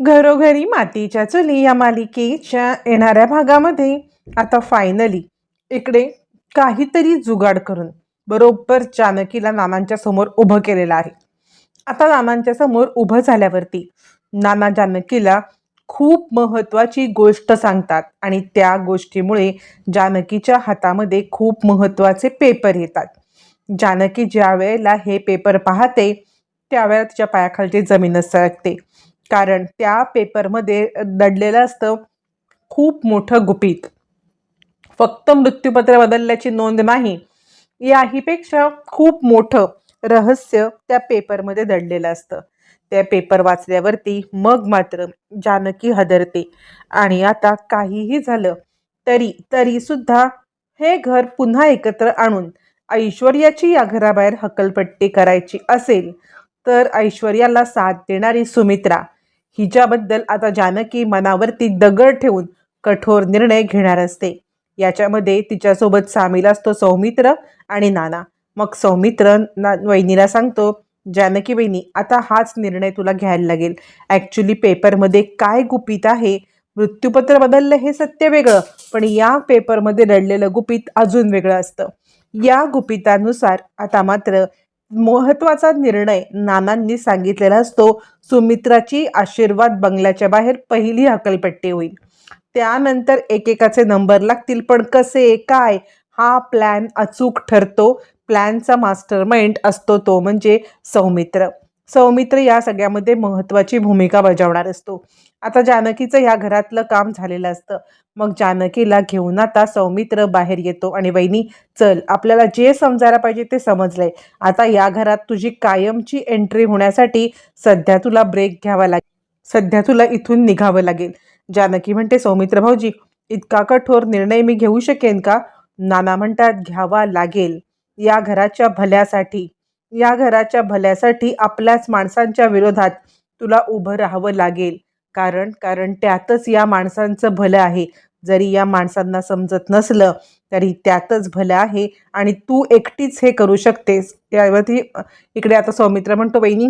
घरोघरी मातीच्या चुली या मालिकेच्या येणाऱ्या भागामध्ये. आता फायनली इकडे काहीतरी जुगाड करून बरोबर जानकीला नानांच्या समोर उभं केलेलं आहे. आता नानांच्या समोर उभं झाल्यावरती नाना जानकीला खूप महत्त्वाची गोष्ट सांगतात आणि त्या गोष्टीमुळे जानकीच्या हातामध्ये खूप महत्त्वाचे पेपर येतात. जानकी ज्या वेळेला हे पेपर पाहते त्यावेळेला तिच्या पायाखालची जमीनच सरकते कारण त्या पेपरमध्ये दडलेलं असतं खूप मोठं गुपित. फक्त मृत्यूपत्र बदलल्याची नोंद नाही याहीपेक्षा खूप मोठं रहस्य त्या पेपरमध्ये दडलेलं असतं. त्या पेपर वाचल्यावरती मग मात्र जानकी हदरते. आणि आता काहीही झालं तरी तरी सुद्धा हे घर पुन्हा एकत्र आणून ऐश्वर्याची या घराबाहेर हकलपट्टी करायची असेल तर ऐश्वर्याला साथ देणारी सुमित्रा हिच्याबद्दल आता जानकी मनावरती दगड ठेवून कठोर निर्णय घेणार असते. याच्यामध्ये तिच्यासोबत सामील असतो सौमित्र आणि नाना. मग सौमित्र ना वहिनीला सांगतो जानकी वहिनी आता हाच निर्णय तुला घ्यायला लागेल. ॲक्च्युली पेपरमध्ये काय गुपित आहे? मृत्यूपत्र बदललं हे सत्य वेगळं पण या पेपरमध्ये रडलेलं गुपित अजून वेगळं असतं. या गुपितानुसार आता मात्र महत्त्वाचा निर्णय नानांनी सांगितलेला असतो सुमित्राची आशीर्वाद बंगल्याच्या बाहेर पहिली हकलपट्टी होईल. त्यानंतर एकेकाचे नंबर लागतील पण कसे काय? हा प्लॅन अचूक ठरतो. प्लॅनचा मास्टर माइंड असतो तो म्हणजे सौमित्र. सौमित्र या सगळ्यामध्ये महत्त्वाची भूमिका बजावणार असतो. आता जानकीचं ह्या घरातलं काम झालेलं असतं. मग जानकीला घेऊन आता सौमित्र बाहेर येतो आणि वहिनी चल आपल्याला जे समजायला पाहिजे ते समजलंय. आता या घरात तुझी कायमची एंट्री होण्यासाठी सध्या तुला ब्रेक घ्यावा लागेल. सध्या तुला इथून निघावं लागेल. जानकी म्हणते सौमित्र भाऊजी इतका कठोर निर्णय मी घेऊ शकेन का? नाना म्हणतात घ्यावा लागेल. या घराच्या भल्यासाठी या घराच्या भल्यासाठी आपल्याच माणसांच्या विरोधात तुला उभं राहावं लागेल. कारण कारण त्यातच या माणसांचं भलं आहे. जरी या माणसांना समजत नसलं तरी त्यातच भलं आहे आणि तू एकटीच हे करू शकतेस. त्यावरती इकडे आता सौमित्र म्हणतो बहिणी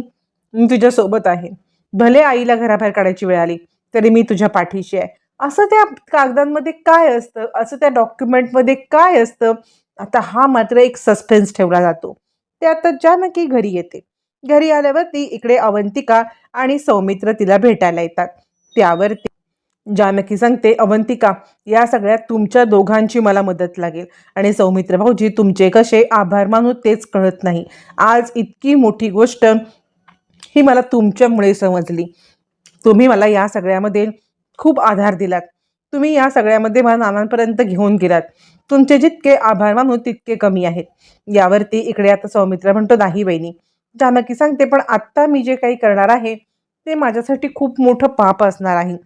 मी तुझ्यासोबत आहे. भले आईला घराबाहेर काढायची वेळ आली तरी मी तुझ्या पाठीशी आहे. असं त्या कागदांमध्ये काय असतं? असं त्या डॉक्युमेंटमध्ये काय असतं? आता हा मात्र एक सस्पेन्स ठेवला जातो. ते आता जानकी घरी येते. घरी आल्यावरती इकडे अवंतिका आणि सौमित्र तिला भेटायला येतात. त्यावर जानकी सांगते अवंतिका या सगळ्यात तुमच्या दोघांची मला मदत लागेल आणि सौमित्र भाऊजी तुमचे कसे आभार मानू तेच कळत नाही. आज इतकी मोठी गोष्ट ही मला तुमच्यामुळे समजली. तुम्ही मला या सगळ्यामध्ये खूप आधार दिलात. तुम्ही या सगळ्यामध्ये मला नानांपर्यंत घेऊन गेलात. तुमचे जितके आभार मानू तितके कमी आहेत. यावरती इकडे आता सौमित्र म्हणतो नाही बहिणी जानकी सांगते पण आत्ता मी जे काही करणार आहे ते माझ्यासाठी खूप मोठं पाप असणार आहे.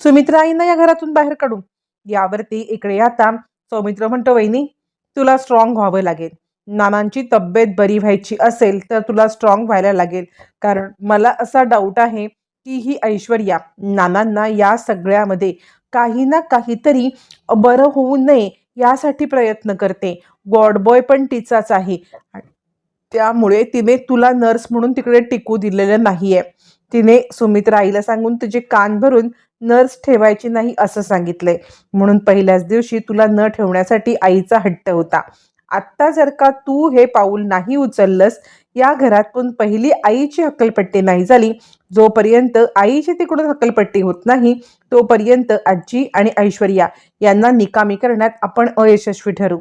सुमित्रा आईंना या घरातून बाहेर काढू. यावरती इकडे आता. सौमित्र म्हणतो वहिनी तुला स्ट्रॉंग व्हावं लागेल. नानांची तब्येत बरी व्हायची असेल तर तुला स्ट्रॉंग व्हायला लागेल. कारण मला असा डाऊट आहे की ही ऐश्वर्या नानांना या सगळ्यामध्ये काही ना काहीतरी बरं होऊ नये यासाठी प्रयत्न करते. गॉडबॉय पण तिचाच आहे. त्यामुळे तिने तुला नर्स म्हणून तिकडे टिकू दिलेलं नाहीये. तिने सुमित्रा आईला सांगून तुझे कान भरून नर्स ठेवायची नाही असं सांगितलंय म्हणून पहिल्याच दिवशी तुला न ठेवण्यासाठी आईचा हट्ट होता. आत्ता जर का तू हे पाऊल नाही उचललंस या घरात पण पहिली आईची हक्कलपट्टी नाही झाली. जोपर्यंत आईची तिकडून हक्कलपट्टी होत नाही तोपर्यंत आजी आणि ऐश्वर्या यांना निकामी करण्यात आपण अयशस्वी ठरू.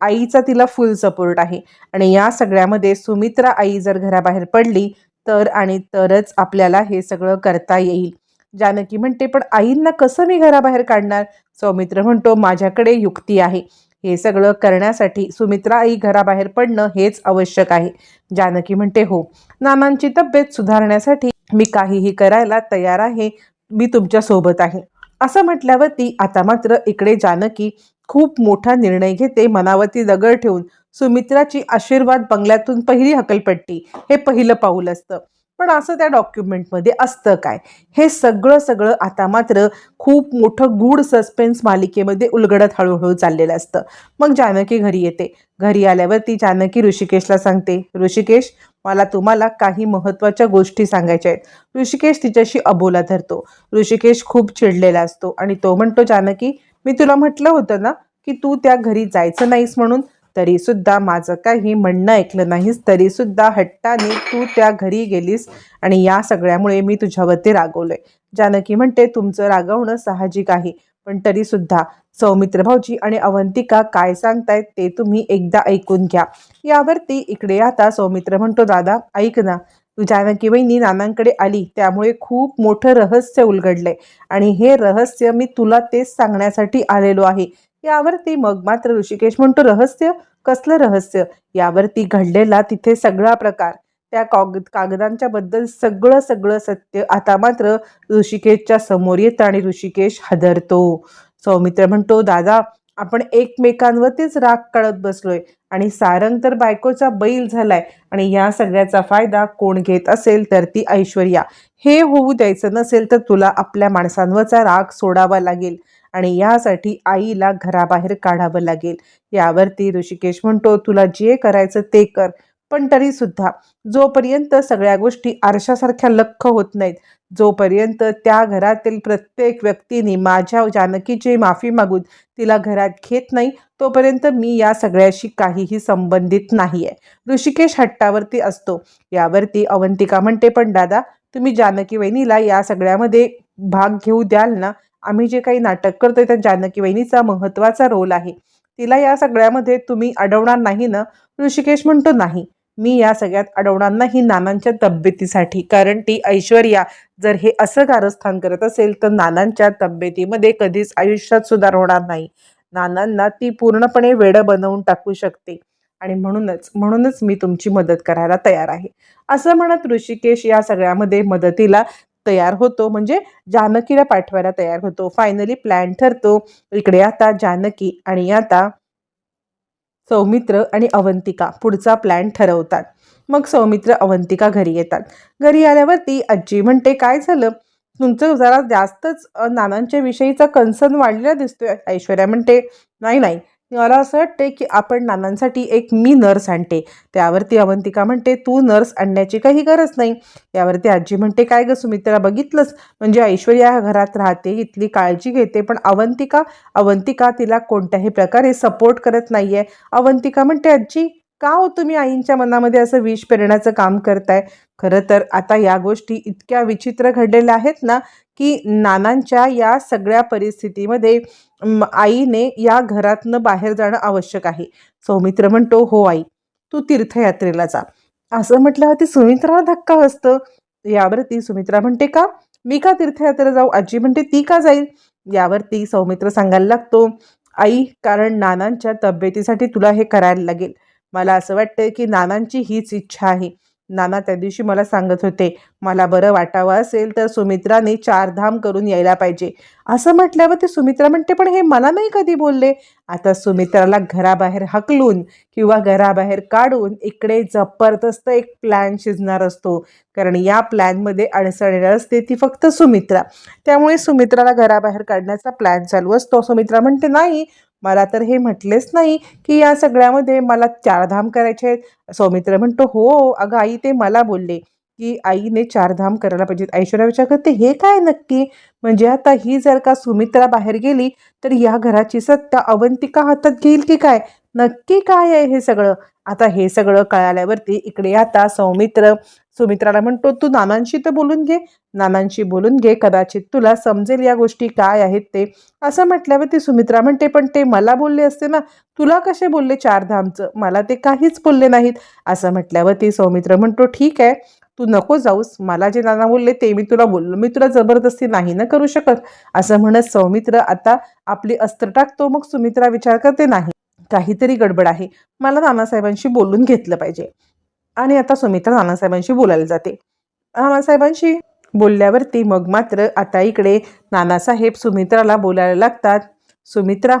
आईचा तिला फुल सपोर्ट आहे. आणि या सगळ्यामध्ये सुमित्रा आई जर घराबाहेर पडली तर आणि तरच आपल्याला हे सगळं करता येईल. जानकी म्हणते पण आईंना कसं मी घराबाहेर काढणार? सौमित्र म्हणतो माझ्याकडे युक्ती आहे. हे सगळं करण्यासाठी सुमित्रा आई घराबाहेर पडणं हेच आवश्यक आहे. जानकी म्हणते हो. नानांची तब्येत सुधारण्यासाठी मी काहीही करायला तयार आहे. मी तुमच्यासोबत आहे. असं म्हटल्यावरती आता मात्र इकडे जानकी खूप मोठा निर्णय घेते मनावरती दगड ठेवून. सुमित्राची आशीर्वाद बंगल्यातून पहिली हकलपट्टी. हे पहिलं पाऊल असतं. पण असं त्या डॉक्युमेंटमध्ये असतं काय? हे सगळं सगळं आता मात्र खूप मोठं गूढ सस्पेन्स मालिकेमध्ये उलगडत हळूहळू चाललेलं असतं. मग जानकी घरी येते. घरी आल्यावर ती जानकी ऋषिकेशला सांगते ऋषिकेश मला तुम्हाला काही महत्त्वाच्या गोष्टी सांगायच्या आहेत. ऋषिकेश तिच्याशी अबोला धरतो. ऋषिकेश खूप चिडलेला असतो आणि तो म्हणतो जानकी मी तुला म्हटलं होतं ना की तू त्या घरी जायचं नाहीस म्हणून तरी सुद्धा माझं काही म्हणणं ऐकलं नाहीस तरी सुद्धा हट्टाने तू त्या घरी गेलीस आणि या सगळ्यामुळे मी तुझ्यावरती रागवलंय. जानकी म्हणते तुमचं रागवणं साहजिक आहे पण तरी सुद्धा सौमित्र भाऊजी आणि अवंतिका काय सांगतायत ते तुम्ही एकदा ऐकून घ्या. यावरती इकडे आता सौमित्र म्हणतो दादा ऐक ना तू जानकी नानांकडे आली त्यामुळे खूप मोठं रहस्य उलगडलंय. आणि हे रहस्य मी तुला तेच सांगण्यासाठी आलेलो आहे. यावरती मग मात्र ऋषिकेश म्हणतो रहस्य? कसलं रहस्य? यावरती घडलेला तिथे सगळा प्रकार. त्या कागद कागदांच्या बद्दल सगळं सगळं सत्य आता मात्र ऋषिकेशच्या समोर येतं आणि ऋषिकेश हादरतो. सौमित्र म्हणतो दादा आपण एकमेकांवरतीच राग काढत बसलोय. आणि सारंग तर बायकोचा बैल झालाय. आणि या सगळ्याचा फायदा कोण घेत असेल तर ती ऐश्वर्या. हे होऊ द्यायचं नसेल तर तुला आपल्या माणसांवरचा राग सोडावा लागेल. आणि यासाठी आईला घराबाहेर काढावं लागेल. यावरती ऋषिकेश म्हणतो तुला जे करायचं ते कर. पण तरीसुद्धा जोपर्यंत सगळ्या गोष्टी आरशासारख्या लख्ख होत नाहीत जोपर्यंत त्या घरातील प्रत्येक व्यक्तीने माझ्या जानकीची माफी मागून तिला घरात घेत नाही तोपर्यंत मी या सगळ्याशी काहीही संबंधित नाही आहे ऋषिकेश हट्टावरती असतो. यावरती अवंतिका म्हणते पण दादा तुम्ही जानकी वहिनीला या सगळ्यामध्ये भाग घेऊ द्याल ना? आम्ही जे काही नाटक करतोय त्या जानकी वहिनीचा महत्त्वाचा रोल आहे. तिला या सगळ्यामध्ये तुम्ही अडवणार नाही ना? ऋषिकेश म्हणतो नाही. मी या सगळ्यात अडवणार नाही नानांच्या तब्येतीसाठी कारण ती ऐश्वर्या जर हे असं कारस्थान करत असेल तर नानांच्या तब्येतीमध्ये कधीच आयुष्यात सुधार होणार नाही. नानांना ती पूर्णपणे वेडं बनवून टाकू शकते. आणि म्हणूनच म्हणूनच मी तुमची मदत करायला तयार आहे. असं म्हणत ऋषिकेश या सगळ्यामध्ये मदतीला तयार होतो. म्हणजे जानकीला पाठवायला तयार होतो. फायनली प्लॅन ठरतो. इकडे आता जानकी आणि आता सौमित्र आणि अवंतिका पुढचा प्लॅन ठरवतात. मग सौमित्र अवंतिका घरी येतात. घरी आल्यावरती आजी म्हणते काय झालं? तुमचं जरा जास्तच नानांच्या विषयीचा कन्सर्न वाढलेला दिसतोय. ऐश्वर्या म्हणते नाही नाही. मला असं वाटते की आपण नानांसाठी एक मी नर्स आणते. त्यावरती अवंतिका म्हणते तू नर्स आणण्याची काही गरज नाही. यावरती आजी म्हणते काय ग सुमित्रा बघितलंच म्हणजे ऐश्वर्या ह्या घरात राहते इथली काळजी घेते पण अवंतिका अवंतिका तिला कोणत्याही प्रकारे सपोर्ट करत नाहीये. अवंतिका म्हणते आजी का हो तुम्ही आईंच्या मनामध्ये असं विष पेरण्याचं काम करताय? खरं तर आता या गोष्टी इतक्या विचित्र घडलेल्या आहेत ना की नानांच्या या सगळ्या परिस्थितीमध्ये आईने या घरातनं बाहेर जाणं आवश्यक आहे. सौमित्र म्हणतो हो आई तू तीर्थयात्रेला जा. असं म्हटल्यावरती सुमित्राला धक्का असतं यावरती सुमित्रा म्हणते का? मी का तीर्थयात्रेला जाऊ? आजी म्हणते ती का जाईल? यावरती सौमित्र सांगायला लागतो आई कारण नानांच्या तब्येतीसाठी तुला हे करायला लागेल. मला असं वाटतं की नानांची हीच इच्छा आहे. नाना त्या दिवशी मला सांगत होते मला बरं वाटावं असेल तर सुमित्राने चारधाम करून यायला पाहिजे. असं म्हटल्यावर ते सुमित्रा म्हणते पण हे मला नाही कधी बोलले. आता सुमित्राला घराबाहेर हकलून किंवा घराबाहेर काढून इकडे जबरदस्त एक प्लॅन शिजणार असतो. कारण या प्लॅनमध्ये अडचण येणार असते ती फक्त सुमित्रा. त्यामुळे सुमित्राला घराबाहेर काढण्याचा प्लॅन चालू असतो. सुमित्रा म्हणते नाही मला तर हे म्हटलेच नाही की या सगळ्यामध्ये मला चारधाम करायचे आहेत. सौमित्र म्हणतो हो अगं आई ते मला बोलले. की आईने चारधाम करायला पाहिजेत. ऐश्वर्या विचार करते हे काय नक्की? म्हणजे आता ही जर का सुमित्रा बाहेर गेली तर या घराची सत्ता अवंतिका हातात घेईल की काय? नक्की काय आहे हे सगळं? आता हे सगळं कळाल्यावरती इकडे आता सौमित्र सुमित्राला म्हणतो तू नानांशी तर बोलून घे. नानांशी बोलून घे. कदाचित तुला समजेल या गोष्टी काय आहेत ते. असं म्हटल्यावर ती सुमित्रा म्हणते पण ते मला बोलले असते ना. तुला कसे बोलले चारधामचं? मला ते काहीच बोलले नाहीत. असं म्हटल्यावर ती सौमित्र म्हणतो ठीक आहे. तू नको जाऊस मला जे नाना बोलले ते मी तुला बोललो. मी तुला जबरदस्ती नाही ना करू शकत. असं म्हणत सौमित्र आता आपली अस्त्र टाकतो मग सुमित्रा विचार करते नाही काहीतरी गडबड आहे. मला नानासाहेबांशी बोलून घेतलं पाहिजे. आणि आता सुमित्रा नानासाहेबांशी बोलायला जाते. नानासाहेबांशी बोलल्यावरती मग मात्र आता इकडे नानासाहेब सुमित्राला बोलायला लागतात. सुमित्रा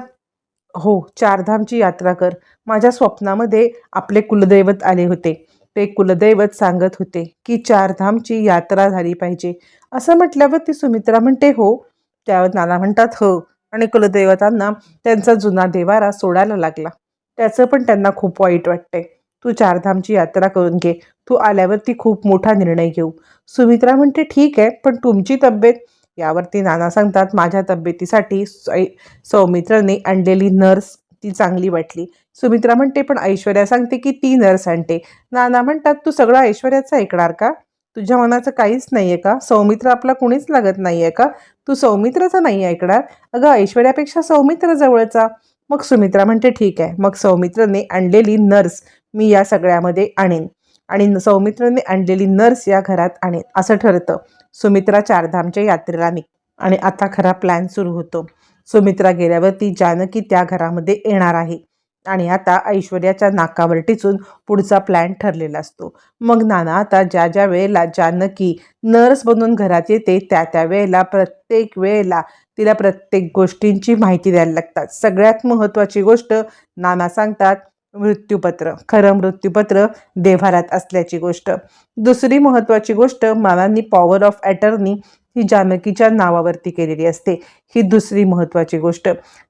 हो चारधामची यात्रा कर. माझ्या स्वप्नामध्ये आपले कुलदैवत आले होते. ते कुलदैवत सांगत होते की चारधामची यात्रा झाली पाहिजे. असं म्हटल्यावर ती सुमित्रा म्हणते हो. त्यावर नाना म्हणतात हो. आणि कुलदैवतांना त्यांचा जुना देवारा सोडायला लागला. त्याचं पण त्यांना खूप वाईट वाटतंय. तू चारधामची यात्रा करून घे. तू आल्यावर ती खूप मोठा निर्णय घेऊ. सुमित्रा म्हणते ठीक आहे पण तुमची तब्येत? यावरती नाना सांगतात माझ्या तब्येतीसाठी सै- सौमित्राने आणलेली नर्स ती चांगली वाटली. सुमित्रा म्हणते पण ऐश्वर्या सांगते की ती नर्स आणते. नाना म्हणतात तू सगळं ऐश्वर्याचं ऐकणार का? तुझ्या मनाचं काहीच नाही आहे का? सौमित्र आपला कुणीच लागत नाही आहे का? तू सौमित्राचं नाही ऐकणार? अगं ऐश्वर्यापेक्षा सौमित्र जवळचा. मग सुमित्रा म्हणते ठीक आहे. मग सौमित्रने आणलेली नर्स मी या सगळ्यामध्ये आणेन. आणि सौमित्रने आणलेली नर्स या घरात आणेन. असं ठरतं. सुमित्रा चारधामच्या यात्रेला निघ. आणि आता खरा प्लॅन सुरू होतो. सुमित्रा गेल्यावर ती जानकी त्या घरामध्ये येणार आहे. आणि आता ऐश्वर्याच्या नाकावर टिचून पुढचा प्लॅन ठरलेला असतो. मग नाना आता ज्या ज्या वेळेला जानकी नर्स बनून घरात येते त्या त्या वेळेला प्रत्येक वेळेला तिला प्रत्येक गोष्टींची माहिती द्यायला लागतात. सगळ्यात महत्त्वाची गोष्ट नाना सांगतात मृत्यूपत्र. खरं मृत्यूपत्र देव्हारात असल्याची गोष्ट. दुसरी महत्त्वाची गोष्ट मानांनी पॉवर ऑफ अटर्नी ही जानकीच्या नावावरती केलेली असते. ही दुसरी महत्त्वाची गोष्ट.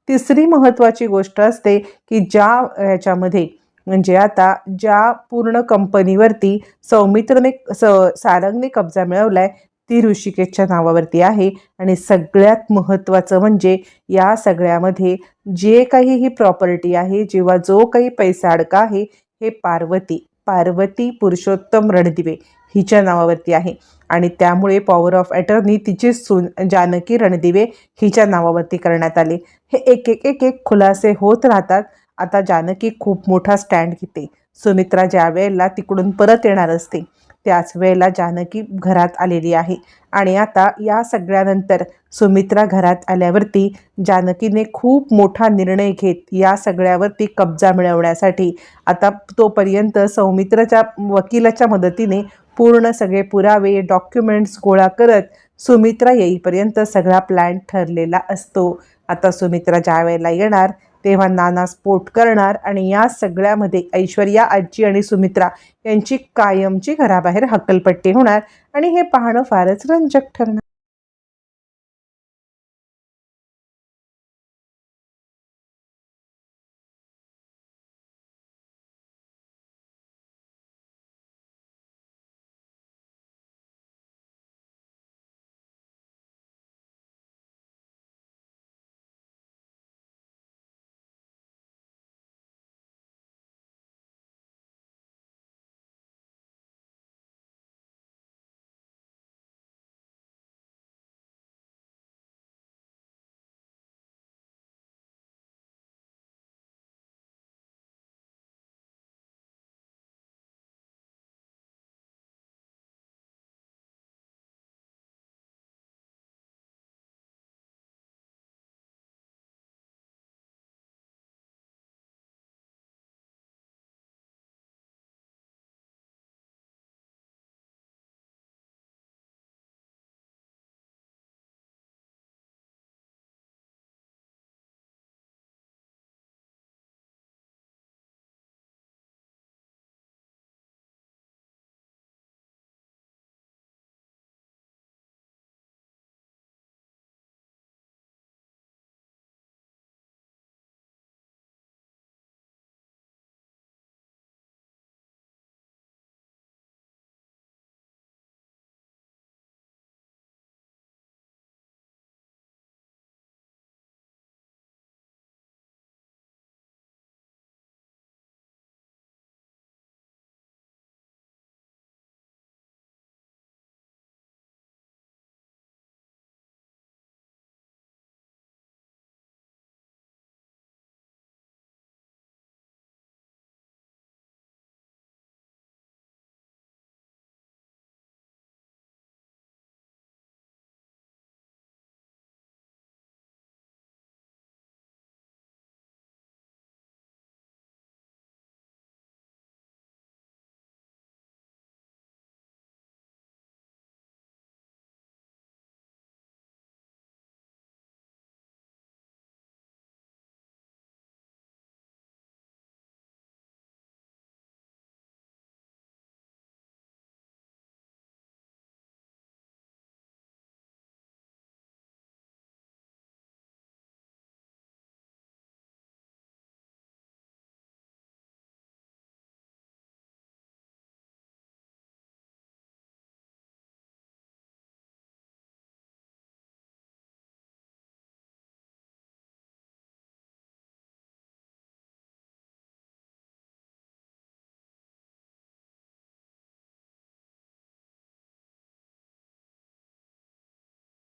तिसरी महत्त्वाची गोष्ट असते की ज्या ह्याच्यामध्ये म्हणजे आता ज्या पूर्ण कंपनीवरती सौमित्रने स सारंगने कब्जा मिळवलाय ती ऋषिकेशच्या नावावरती आहे. आणि सगळ्यात महत्त्वाचं म्हणजे या सगळ्यामध्ये जे काही ही प्रॉपर्टी आहे जेव्हा जो काही पैसा अडका आहे हे पार्वती. पार्वती पुरुषोत्तम रणदिवे हिच्या नावावरती आहे. आणि त्यामुळे पॉवर ऑफ अटर्नी तिची सून जानकी रणदिवे हिच्या नावावरती करण्यात आले. हे एक एक एक एक खुलासे होत राहतात. आता जानकी खूप मोठा स्टँड घेते. सुमित्रा ज्या वेळेला तिकडून परत येणार असते त्याच वेळेला जानकी घरात आलेली आहे. आणि आता या सगळ्यानंतर सुमित्रा घरात आल्यावरती जानकीने खूप मोठा निर्णय घेत या सगळ्यावरती कब्जा मिळवण्यासाठी. आता तोपर्यंत सौमित्राच्या वकिलाच्या मदतीने पूर्ण सगळे पुरावे डॉक्युमेंट्स गोळा करत सुमित्रा येईपर्यंत सगळा प्लॅन ठरलेला असतो. आता सुमित्रा ज्या वेळेला येणार तेव्हा नाना स्फोट करणार आणि या सगळ्यामध्ये ऐश्वर्या आजी आणि सुमित्रा यांची कायमची घराबाहेर हक्कलपट्टी होणार आणि हे पाहणं फारच रंजक ठरणार.